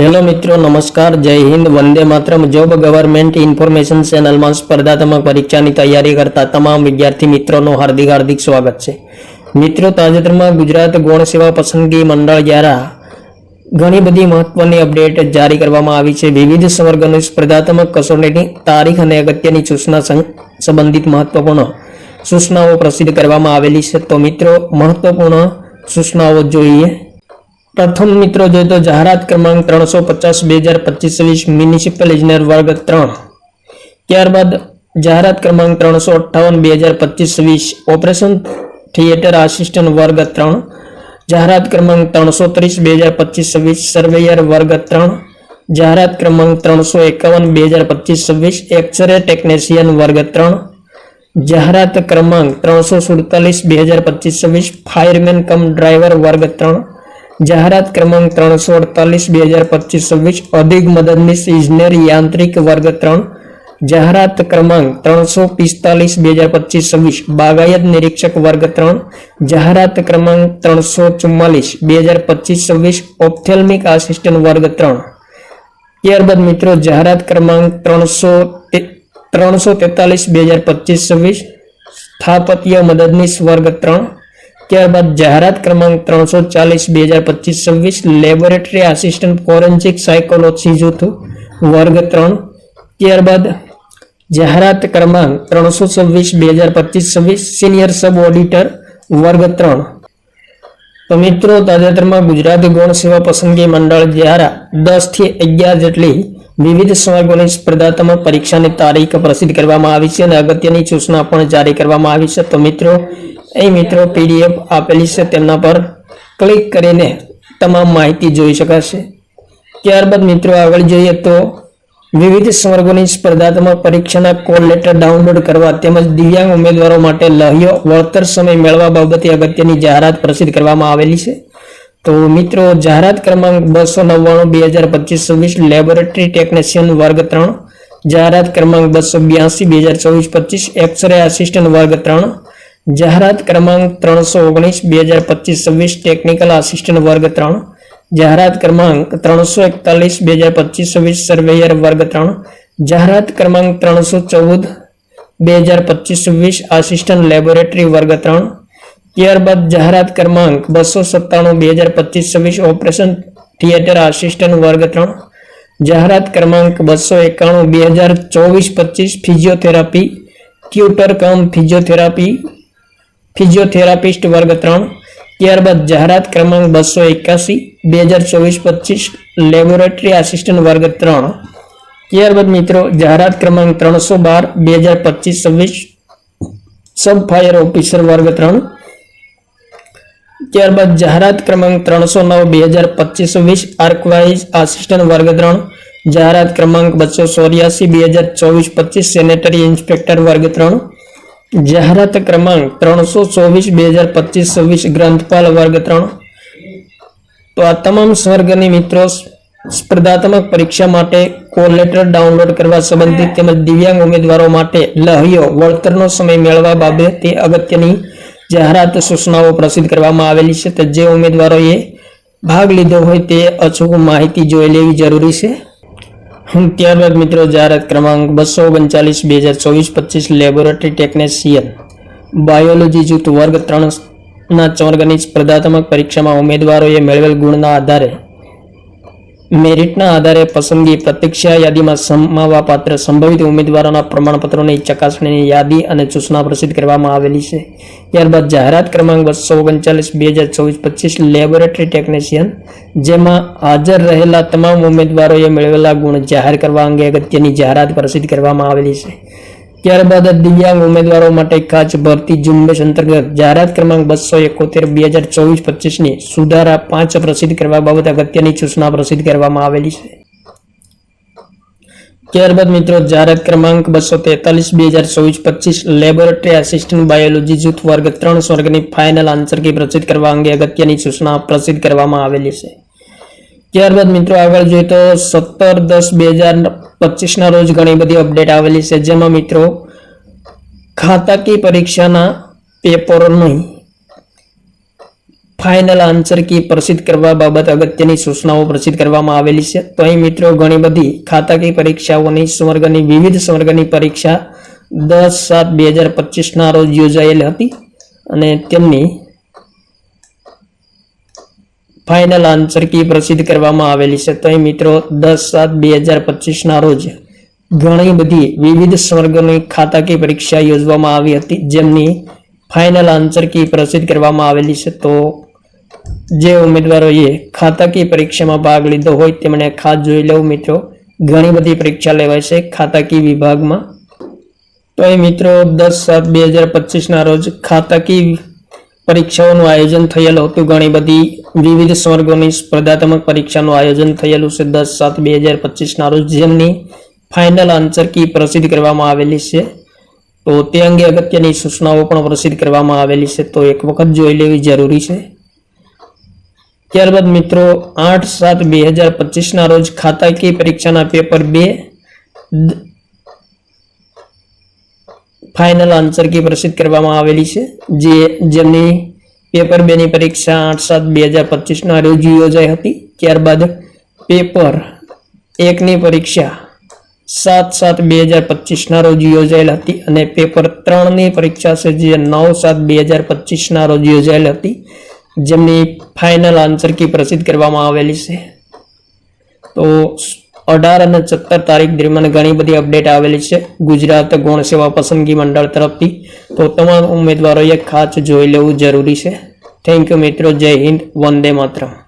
Hello મિત્રો, નમસ્કાર, જય હિન્દ, વંદે માત્રમ. જોબ ગવર્મેન્ટ ઇન્ફોર્મેશન ચેનલમાં સ્પર્ધાત્મક પરીક્ષાની તૈયારી કરતા તમામ વિદ્યાર્થી મિત્રોનું હાર્દિક હાર્દિક સ્વાગત છે. મિત્રો, તાજેતરમાં ગુજરાત ગૌણ સેવા પસંદગી મંડળ દ્વારા ઘણી બધી મહત્વની અપડેટ જારી કરવામાં આવી છે. વિવિધ સંવર્ગોની સ્પર્ધાત્મક કસોટીની તારીખ અને અગત્યની સૂચના સંબંધિત મહત્વપૂર્ણ સૂચનાઓ પ્રસિદ્ધ કરવામાં આવેલી છે. તો મિત્રો, મહત્વપૂર્ણ સૂચનાઓ જોઈએ. પ્રથમ મિત્રો જોઈએ તો જાહેરાત ક્રમાંક ત્રણસો પચાસ, બે હજાર પચીસ વીસ મ્યુનિસિપલ ઇજનેર વર્ગ ત્રણ. ત્યારબાદ જાહેરાત ક્રમાંક ત્રણસો અઠ્ઠાવન, બે હજાર પચીસ વીસ ઓપરેશન થિયેટર આસિસ્ટન્ટ વર્ગ ત્રણ. જાહેરાત ક્રમાંક ત્રણસો ત્રીસ, બે હજાર પચીસ વીસ સર્વેયર વર્ગ ત્રણ. જાહેરાત ક્રમાંક ત્રણસો એકાવન, બે હજાર પચીસ છવ્વીસ એક્સરે ટેકનિશિયન વર્ગ ત્રણ. જાહેરાત ક્રમાંક ત્રણસો સુડતાલીસ, બે હજાર પચીસ છવ્વીસ ફાયરમેન કમ ડ્રાઈવર વર્ગ ત્રણ. જાહેરાત ક્રમાંક ત્રણસો અડતાલીસ, બે હજાર પચીસ, છવ્વીસ, અધિક મદદનીશ ઇજનેર યાંત્રિક વર્ગ ત્રણ. જાહેરાત ક્રમાંક ત્રણસો પિસ્તાલીસ, બે હજાર પચીસ, છવ્વીસ, બાગાયત નિરીક્ષક વર્ગ ત્રણ. જાહેરાત ક્રમાંક ત્રણસો ચુમ્માલીસ, બે હજાર પચીસ, છવ્વીસ, ઓપ્થેલ્મિક આસિસ્ટન્ટ વર્ગ ત્રણ. ત્યારબાદ મિત્રો, જાહેરાત ક્રમાંક ત્રણસો ત્રણસો તેતાલીસ, બે હજાર પચીસ, છવ્વીસ, સ્થાપત્ય મદદનીશ વર્ગ ત્રણ. ત્યારબાદ જાહેરાત ક્રમાંક ત્રણસો ચાલીસ, બે હજાર પચીસ, છવ્વીસ, લેબોરેટરી આસિસ્ટન્ટ ફોરેન્સિક સાયકોલોજી જૂથ, વર્ગ ત્રણ. ત્યારબાદ જાહેરાત ક્રમાંક ત્રણસો છવ્વીસ, બે હજાર પચીસ, છવ્વીસ, સિનિયર સબ ઓડિટર, વર્ગ ત્રણ. તો મિત્રો તાજેતરમાં ગુજરાત ગૌણ સેવા પસંદગી મંડળ દ્વારા દસથી અગિયાર જેટલી વિવિધ સંવર્ગોની સ્પર્ધાત્મક પરીક્ષાની તારીખ પ્રસિદ્ધ કરવામાં આવી છે અને અગત્યની સૂચના પણ જારી કરવામાં આવી છે. તો મિત્રો, એ મિત્રો પીડીએફ આપેલી છે. તેમના પર ક્લિક કરીને તમામ માહિતી જોઈ શકાશે. ત્યારબાદ મિત્રો, આગળ જોઈએ તો વિવિધ સંવર્ગોની સ્પર્ધાત્મક પરીક્ષાના કોલ લેટર ડાઉનલોડ કરવા તેમજ દિવ્યાંગ ઉમેદવારો માટે લહ્યો વળતર સમય મેળવવા બાબતે અગત્યની જાહેરાત પ્રસિદ્ધ કરવામાં આવેલી છે. તો મિત્રો, જાહેરાત ક્રમાંક બસો નવ્વાણું, બે હજાર પચીસ, છવ્વીસ, લેબોરેટરી ટેકનિશિયન વર્ગ ત્રણ. જાહેરાત ક્રમાંક બસો બ્યાસી, બે હજાર ચોવીસ પચીસ, એક્સરે આસિસ્ટન્ટ વર્ગ ત્રણ. જાહેરાત ક્રમાંક ત્રણસો ઓગણીસ, બે હજાર પચીસ, છવ્વીસ ટેકનિકલ આસિસ્ટન્ટ વર્ગ ત્રણ. જાહેરાત ક્રમાંક ત્રણસો એકતાલીસ, બે હજાર પચીસ, છવ્વીસ સર્વેયર વર્ગ ત્રણ. જાહેરાત ક્રમાંક ત્રણસો ચૌદ, બે હજાર પચીસ, છવ્વીસ આસિસ્ટન્ટ લેબોરેટરી વર્ગ ત્રણ. ત્યારબાદ જાહેરાત ક્રમાંક બસો સત્તાણું, બે હજાર પચીસ, છવ્વીસ, ઓપરેશન થિયેટર આસિસ્ટન્ટ વર્ગ ત્રણ. જાહેરાત ક્રમાંક બસો એકાણું, બે હજાર ચોવીસ, પચીસ, physiotherapy. Tutor cum physiotherapy. Physiotherapist વર્ગ ત્રણ. ત્યારબાદ જાહેરાત ક્રમાંક બસો એકાસી બે હજાર ચોવીસ, પચીસ, લેબોરેટરી આસિસ્ટન્ટ વર્ગ ત્રણ. ત્યારબાદ મિત્રો, જાહેરાત ક્રમાંક ત્રણસો બાર, બે હજાર પચીસ, છવ્વીસ, સબ ફાયર ઓફિસર વર્ગ ત્રણ. ત્યારબાદ જાહેરાત ક્રમાંક ત્રણસો નવ, બે હજાર પચીસો વીસ, આર્કવાઇઝ આસિસ્ટન્ટ વર્ગ ત્રણ, જાહેરાત ક્રમાંક બસો ચોર્યાસી, બે હજાર ચોવીસ પચીસ, સેનેટરી ઇન્સ્પેક્ટર વર્ગ ત્રણ, જાહેરાત ક્રમાંક ત્રણસો ચોવીસ, બે હજાર પચીસ છવ્વીસ ગ્રંથપાલ વર્ગ ત્રણ. તો આ તમામ સ્વર્ગની મિત્રો સ્પર્ધાત્મક પરીક્ષા માટે કોલ લેટર ડાઉનલોડ કરવા સંબંધિત તેમજ દિવ્યાંગ ઉમેદવારો માટે લહ્યો વળતરનો સમય મેળવવા બાબતે અગત્યની જાહેરાત સૂચનાઓ પ્રસિદ્ધ કરવામાં આવેલી છે, તો જે ઉમેદવારોએ ભાગ લીધો હોય તે અચૂક માહિતી જોઈ લેવી જરૂરી છે. ત્યારબાદ મિત્રો જાહેરાત ક્રમાંક બસો ઓગણચાલીસ, બે હજાર ચોવીસ, પચીસ, લેબોરેટરી ટેકનિશિયન, બાયોલોજી જૂથ વર્ગ ત્રણ ના વર્ગની સ્પર્ધાત્મક પરીક્ષામાં ઉમેદવારોએ મેળવેલ ગુણના આધારે મેરિટના આધારે પસંદગી પ્રતીક્ષા યાદીમાં સમાવવા પાત્ર સંભવિત ઉમેદવારોના પ્રમાણપત્રોની ચકાસણીની યાદી અને સૂચના પ્રસિદ્ધ કરવામાં આવેલી છે. ત્યારબાદ જાહેરાત ક્રમાંક બસો ઓગણચાલીસ, બે હજાર ચોવીસ, પચીસ લેબોરેટરી ટેકનિશિયન, જેમાં હાજર રહેલા તમામ ઉમેદવારોએ મેળવેલા ગુણ જાહેર કરવા અંગે અગત્યની જાહેરાત પ્રસિદ્ધ કરવામાં આવેલી છે. ત્યારબાદ દિવ્યાંગ ઉમેદવારો માટે કાચ ભરતી ઝુંબેશ અંતર્ગત જાહેરાત ક્રમાંક બસો એકોતેર, બે હજાર ચોવીસ, પચીસની સુધારા પાંચ પ્રસિદ્ધ કરવા બાબત અગત્યની સૂચના પ્રસિદ્ધ કરવામાં આવેલી છે. ત્યારબાદ મિત્રો, જાહેરાત ક્રમાંક બસો તેતાલીસ, બે હજાર ચોવીસ, પચીસ, લેબોરેટરી આસિસ્ટન્ટ બાયોલોજી જૂથ વર્ગ ત્રણ સ્વર્ગની ફાઇનલ આન્સર કી પ્રસિદ્ધ કરવા અંગે અગત્યની સૂચના પ્રસિદ્ધ કરવામાં આવેલી છે. ત્યારબાદ મિત્રો આગળ જોઈએ તો સત્તર દસ બે હજાર પચીસના રોજ ઘણી બધી અપડેટ આવેલી છે. જેમાં મિત્રો ખાતાકી પરીક્ષાના પેપરોની ફાઇનલ આન્સર કી પ્રસિદ્ધ કરવા બાબત અગત્યની સૂચનાઓ પ્રસિદ્ધ કરવામાં આવેલી છે. તો અહીં મિત્રો ઘણી બધી ખાતાકી પરીક્ષાઓની સંવર્ગની વિવિધ સંવર્ગની પરીક્ષા દસ સાત બે હજાર પચીસના રોજ યોજાયેલી હતી અને તેમની ફાઇનલ આન્સર કી પ્રસિદ્ધ કરવામાં આવેલી છે. તો મિત્રો, દસ સાત બે હજાર પચીસના રોજ ઘણી બધી વિવિધ સ્વર્ગની ખાતાકી પરીક્ષા યોજવામાં આવી હતી. જેમની ફાઇનલ આન્સર કી પ્રસિદ્ધ કરવામાં આવેલી છે. તો જે ઉમેદવારોએ ખાતાકી પરીક્ષામાં ભાગ લીધો હોય તેમણે ખાસ જોઈ લેવું મિત્રો. ઘણી બધી પરીક્ષા લેવાય છે ખાતાકી વિભાગમાં. તો એ મિત્રો, દસ સાત બે હજાર પચીસના રોજ ખાતાકી પરીક્ષાઓનું આયોજન થયેલું હતું. ઘણી બધી વિવિધ સ્વર્ગોની સ્પર્ધાત્મક પરીક્ષાનું આયોજન થયેલું છે. દસ સાત બે હજાર પચીસના રોજ જેમની ફાઇનલ આન્સર કી પ્રસિદ્ધ કરવામાં આવેલી છે. તો તે અંગે અગત્યની સૂચનાઓ પણ પ્રસિદ્ધ કરવામાં આવેલી છે. તો એક વખત જોઈ લેવી જરૂરી છે. ત્યારબાદ મિત્રો, આઠ સાત બે હજાર પચીસના રોજ ખાતાકી પરીક્ષાના પેપર બે ફાઇનલ આન્સર કી પ્રસિદ્ધ કરવામાં આવેલી છે. જે જેમની પેપર બે ની પરીક્ષા આઠ સાત બે હજાર પચીસના રોજ યોજાઈ હતી. ત્યારબાદ પેપર એકની પરીક્ષા સાત સાત બે હજાર પચીસના રોજ યોજાયેલ હતી અને પેપર ત્રણની પરીક્ષા છે જે નવ સાત બે હજાર પચીસના રોજ યોજાયેલ હતી, જેમની ફાઇનલ આન્સર કી પ્રસિદ્ધ કરવામાં આવેલી છે. તો અઢાર અને સત્તર તારીખ દરમિયાન ઘણી બધી અપડેટ આવેલી છે. ગુજરાત ગૌણ સેવા પસંદગી મંડળ તરફથી. તો તમામ ઉમેદવારોએ ખાસ જોઈ લેવું જરૂરી છે. થેન્ક યુ મિત્રો. જય હિન્દ. વંદે માતરમ.